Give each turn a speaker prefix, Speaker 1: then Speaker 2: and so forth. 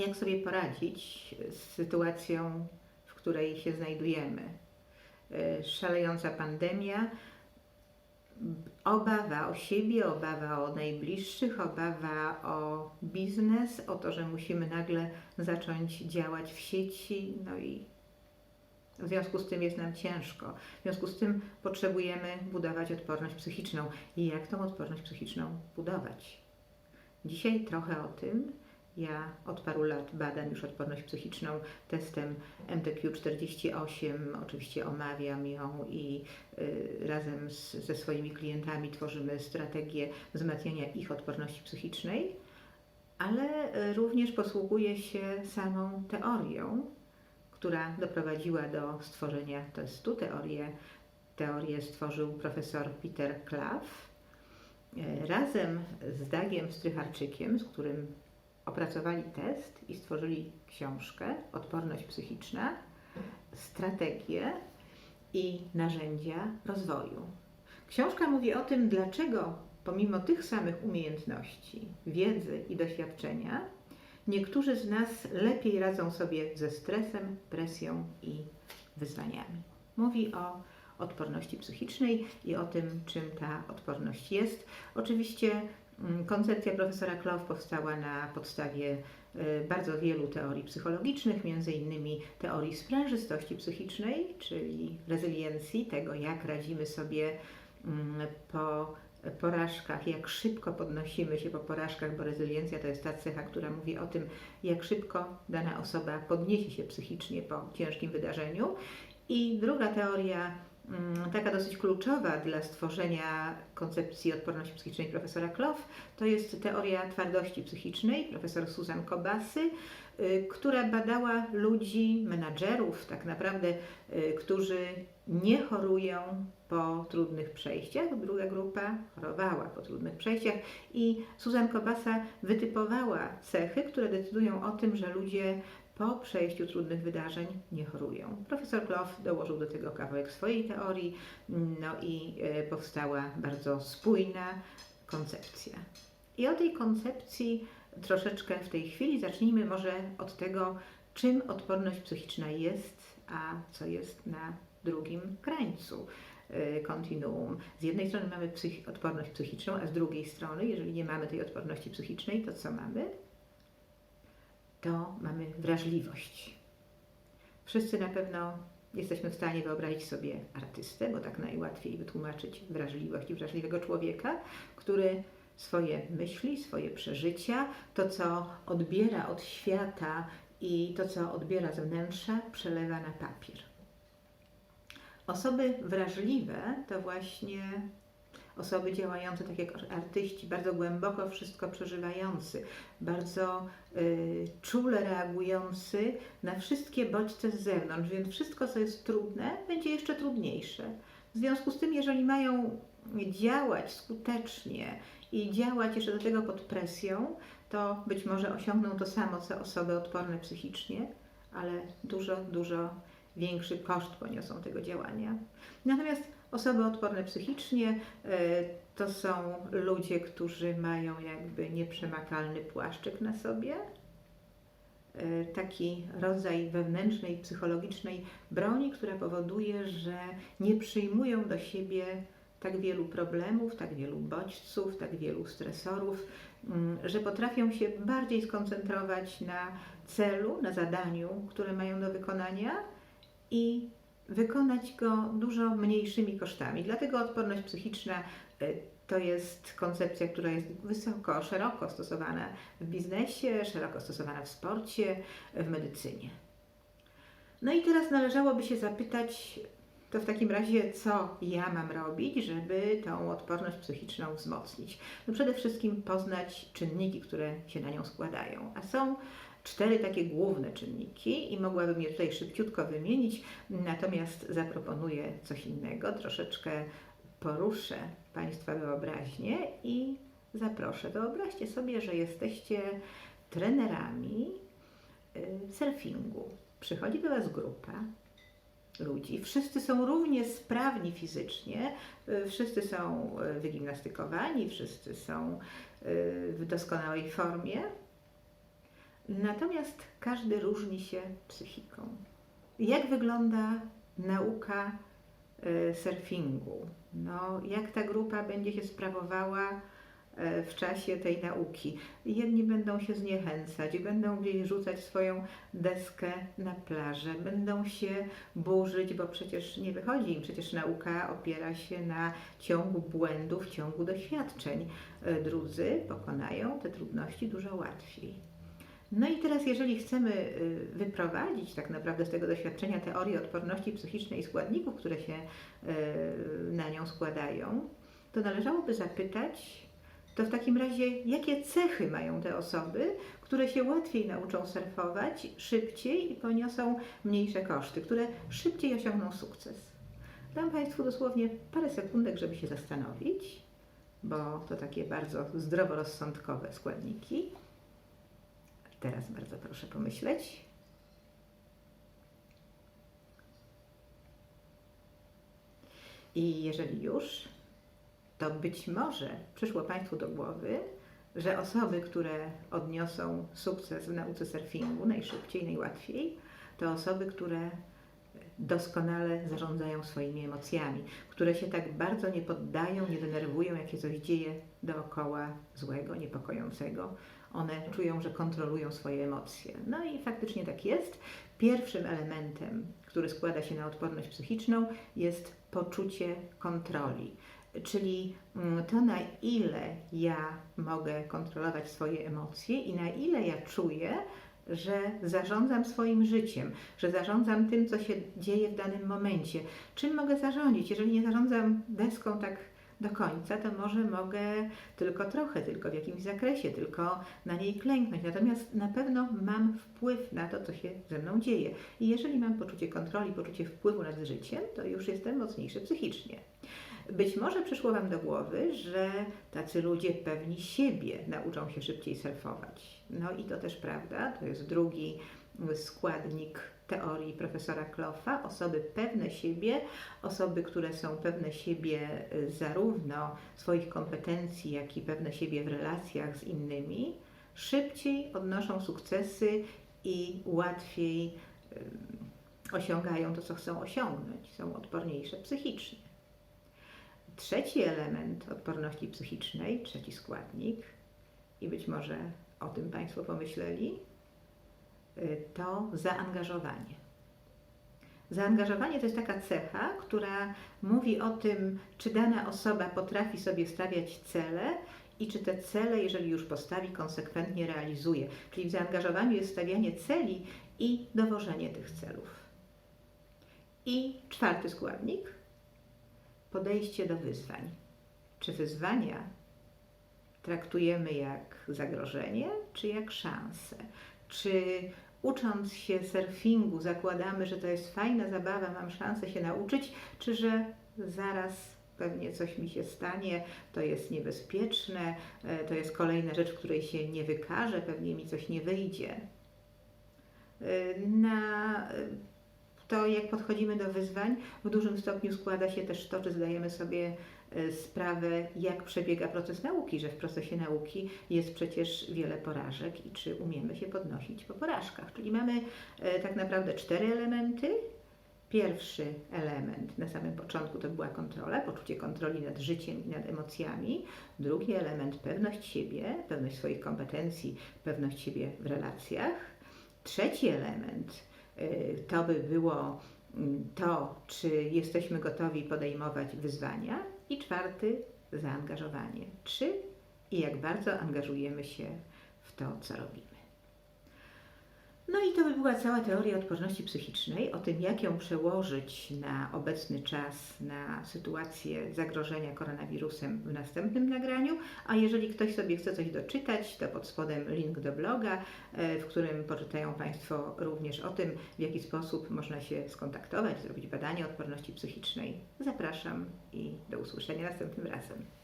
Speaker 1: jak sobie poradzić z sytuacją, w której się znajdujemy. E, Szalejąca pandemia, obawa o siebie, obawa o najbliższych, obawa o biznes, o to, że musimy nagle zacząć działać w sieci, no i w związku z tym jest nam ciężko. W związku z tym potrzebujemy budować odporność psychiczną. I jak tą odporność psychiczną budować? Dzisiaj trochę o tym. Ja od paru lat badam już odporność psychiczną testem MTQ48. Oczywiście omawiam ją i y, razem z, ze swoimi klientami tworzymy strategię wzmacniania ich odporności psychicznej, ale y, również posługuję się samą teorią, która doprowadziła do stworzenia testu. Teorię, teorię stworzył profesor Peter Klaff e, razem z Dagiem Strycharczykiem, z którym opracowali test i stworzyli książkę Odporność psychiczna, strategie i narzędzia rozwoju. Książka mówi o tym, dlaczego pomimo tych samych umiejętności, wiedzy i doświadczenia, niektórzy z nas lepiej radzą sobie ze stresem, presją i wyzwaniami. Mówi o odporności psychicznej i o tym, czym ta odporność jest. Oczywiście koncepcja profesora Klow powstała na podstawie y, bardzo wielu teorii psychologicznych, między innymi teorii sprężystości psychicznej, czyli rezyliencji, tego jak radzimy sobie mm, po porażkach, jak szybko podnosimy się po porażkach, bo rezyliencja to jest ta cecha, która mówi o tym, jak szybko dana osoba podniesie się psychicznie po ciężkim wydarzeniu. I druga teoria, mm, taka dosyć kluczowa dla stworzenia koncepcji odporności psychicznej profesora Kloff, to jest teoria twardości psychicznej profesor Susan Kobasy, y, która badała ludzi, menadżerów tak naprawdę, y, którzy nie chorują po trudnych przejściach, druga grupa chorowała po trudnych przejściach i Susan Kobasa wytypowała cechy, które decydują o tym, że ludzie po przejściu trudnych wydarzeń nie chorują. Profesor Kloff dołożył do tego kawałek swojej teorii, no i e, powstała bardzo spójna koncepcja. I o tej koncepcji troszeczkę w tej chwili zacznijmy może od tego, czym odporność psychiczna jest, a co jest na drugim krańcu y, kontinuum. Z jednej strony mamy psych odporność psychiczną, a z drugiej strony, jeżeli nie mamy tej odporności psychicznej, to co mamy? To mamy wrażliwość. Wszyscy na pewno jesteśmy w stanie wyobrazić sobie artystę, bo tak najłatwiej wytłumaczyć wrażliwość i wrażliwego człowieka, który swoje myśli, swoje przeżycia, to co odbiera od świata i to co odbiera z wnętrza, przelewa na papier. Osoby wrażliwe to właśnie osoby działające tak jak artyści, bardzo głęboko wszystko przeżywający, bardzo y, czule reagujący na wszystkie bodźce z zewnątrz, więc wszystko, co jest trudne, będzie jeszcze trudniejsze. W związku z tym, jeżeli mają działać skutecznie i działać jeszcze do tego pod presją, to być może osiągną to samo, co osoby odporne psychicznie, ale dużo, dużo większy koszt poniosą tego działania. Natomiast osoby odporne psychicznie e, to są ludzie, którzy mają jakby nieprzemakalny płaszczyk na sobie, e, taki rodzaj wewnętrznej, psychologicznej broni, która powoduje, że nie przyjmują do siebie tak wielu problemów, tak wielu bodźców, tak wielu stresorów, mm, że potrafią się bardziej skoncentrować na celu, na zadaniu, które mają do wykonania i wykonać go dużo mniejszymi kosztami. Dlatego odporność psychiczna y, to jest koncepcja, która jest wysoko, szeroko stosowana w biznesie, szeroko stosowana w sporcie, w medycynie. No i teraz należałoby się zapytać, to w takim razie, co ja mam robić, żeby tą odporność psychiczną wzmocnić? No przede wszystkim poznać czynniki, które się na nią składają, a są cztery takie główne czynniki i mogłabym je tutaj szybciutko wymienić, natomiast zaproponuję coś innego, troszeczkę poruszę Państwa wyobraźnię i zaproszę. Wyobraźcie sobie, że jesteście trenerami y, surfingu. Przychodzi do Was grupa ludzi. Wszyscy są równie sprawni fizycznie, y, wszyscy są y, wygimnastykowani, wszyscy są w doskonałej formie. Natomiast każdy różni się psychiką. Jak wygląda nauka e, surfingu? No, jak ta grupa będzie się sprawowała e, w czasie tej nauki? Jedni będą się zniechęcać, będą gdzieś rzucać swoją deskę na plażę, będą się burzyć, bo przecież nie wychodzi im, przecież nauka opiera się na ciągu błędów, ciągu doświadczeń. E, Drudzy pokonają te trudności dużo łatwiej. No i teraz, jeżeli chcemy y, wyprowadzić tak naprawdę z tego doświadczenia teorii odporności psychicznej i składników, które się y, na nią składają, to należałoby zapytać, to w takim razie, jakie cechy mają te osoby, które się łatwiej nauczą surfować, szybciej i poniosą mniejsze koszty, które szybciej osiągną sukces. Dam Państwu dosłownie parę sekundek, żeby się zastanowić, bo to takie bardzo zdroworozsądkowe składniki. Teraz bardzo proszę pomyśleć. I jeżeli już, to być może przyszło Państwu do głowy, że osoby, które odniosą sukces w nauce surfingu najszybciej, najłatwiej, to osoby, które doskonale zarządzają swoimi emocjami, które się tak bardzo nie poddają, nie denerwują, jak się coś dzieje dookoła złego, niepokojącego. One czują, że kontrolują swoje emocje. No i faktycznie tak jest. Pierwszym elementem, który składa się na odporność psychiczną, jest poczucie kontroli. Czyli mm, to, na ile ja mogę kontrolować swoje emocje i na ile ja czuję, że zarządzam swoim życiem, że zarządzam tym, co się dzieje w danym momencie. Czym mogę zarządzić? Jeżeli nie zarządzam deską tak do końca, to może mogę tylko trochę, tylko w jakimś zakresie, tylko na niej klęknąć. Natomiast na pewno mam wpływ na to, co się ze mną dzieje. I jeżeli mam poczucie kontroli, poczucie wpływu nad życiem, to już jestem mocniejszy psychicznie. Być może przyszło Wam do głowy, że tacy ludzie pewni siebie nauczą się szybciej surfować. No i to też prawda, to jest drugi składnik teorii profesora Kloffa. Osoby pewne siebie, osoby, które są pewne siebie y, zarówno swoich kompetencji, jak i pewne siebie w relacjach z innymi, szybciej odnoszą sukcesy i łatwiej osiągają to, co chcą osiągnąć. Są odporniejsze psychicznie. Trzeci element odporności psychicznej, trzeci składnik, i być może o tym Państwo pomyśleli, y, to zaangażowanie. Zaangażowanie to jest taka cecha, która mówi o tym, czy dana osoba potrafi sobie stawiać cele i czy te cele, jeżeli już postawi, konsekwentnie realizuje. Czyli w zaangażowaniu jest stawianie celi i dowożenie tych celów. I czwarty składnik podejście do wyzwań. Czy wyzwania traktujemy jak zagrożenie, czy jak szansę? Czy ucząc się surfingu zakładamy, że to jest fajna zabawa, mam szansę się nauczyć, czy że zaraz pewnie coś mi się stanie, to jest niebezpieczne, e, to jest kolejna rzecz, w której się nie wykażę, pewnie mi coś nie wyjdzie. E, na to jak podchodzimy do wyzwań, w dużym stopniu składa się też to, czy zdajemy sobie e, sprawę, jak przebiega proces nauki, że w procesie nauki jest przecież wiele porażek i czy umiemy się podnosić po porażkach. Czyli mamy e, tak naprawdę cztery elementy. Pierwszy element na samym początku to była kontrola, poczucie kontroli nad życiem i nad emocjami. Drugi element pewność siebie, pewność swoich kompetencji, pewność siebie w relacjach. Trzeci element to by było mm, to, czy jesteśmy gotowi podejmować wyzwania. I czwarty, zaangażowanie. Czy i jak bardzo angażujemy się w to, co robimy. No i to by była cała teoria odporności psychicznej, o tym, jak ją przełożyć na obecny czas, na sytuację zagrożenia koronawirusem w następnym nagraniu. A jeżeli ktoś sobie chce coś doczytać, to pod spodem link do bloga, e, w którym poczytają Państwo również o tym, w jaki sposób można się skontaktować, zrobić badanie odporności psychicznej. Zapraszam i do usłyszenia następnym razem.